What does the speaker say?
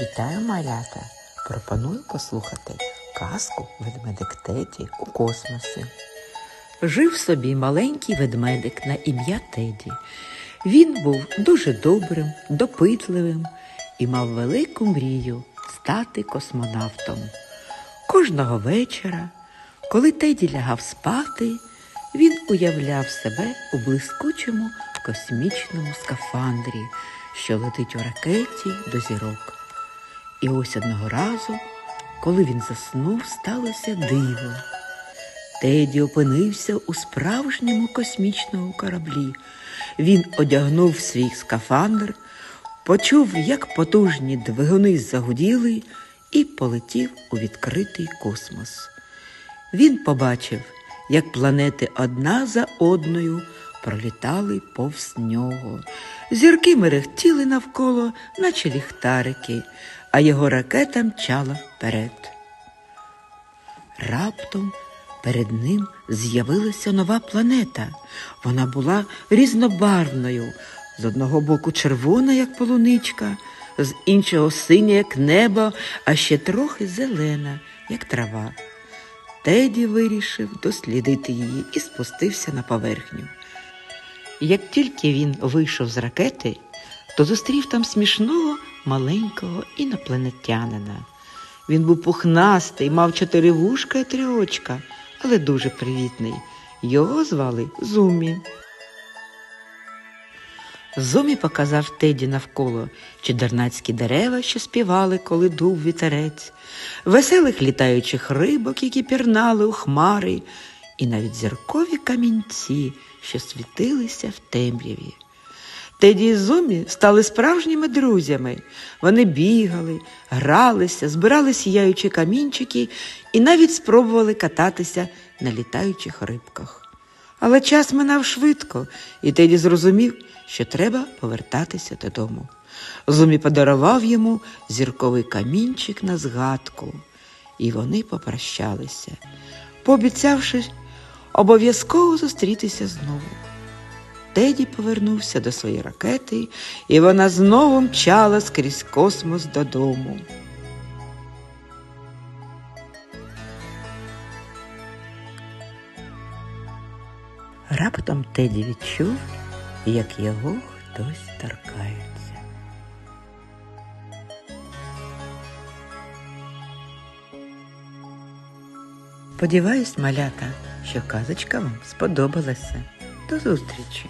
Вітаю, малята! Пропоную послухати казку ведмедик Теді у космосі. Жив собі маленький ведмедик на ім'я Теді. Він був дуже добрим, допитливим і мав велику мрію стати космонавтом. Кожного вечора, коли Теді лягав спати, він уявляв себе у блискучому космічному скафандрі, що летить у ракеті до зірок. І ось одного разу, коли він заснув, сталося диво. Теді опинився у справжньому космічному кораблі. Він одягнув свій скафандр, почув, як потужні двигуни загуділи, і полетів у відкритий космос. Він побачив, як планети одна за одною пролітали повз нього. Зірки мерехтіли навколо, наче ліхтарики, а його ракета мчала вперед. Раптом перед ним з'явилася нова планета. Вона була різнобарвною, з одного боку червона, як полуничка, з іншого синя, як небо, а ще трохи зелена, як трава. Теді вирішив дослідити її і спустився на поверхню. Як тільки він вийшов з ракети, то зустрів там смішного маленького інопланетянина. Він був пухнастий, мав чотири вушка і три очка, але дуже привітний. Його звали Зумі. Зумі показав Теді навколо чудернацькі дерева, що співали, коли дув вітерець, веселих літаючих рибок, які пірнали у хмари, і навіть зіркові камінці, що світилися в темряві. Теді і Зумі стали справжніми друзями. Вони бігали, гралися, збирали сіяючі камінчики і навіть спробували кататися на літаючих рибках. Але час минав швидко, і Теді зрозумів, що треба повертатися додому. Зумі подарував йому зірковий камінчик на згадку, і вони попрощалися, пообіцявши обов'язково зустрітися знову. Теді повернувся до своєї ракети, і вона знову мчала скрізь космос додому. Раптом Теді відчув, як його хтось торкається. Сподіваюсь, малята, що казочка вам сподобалася. До зустрічі!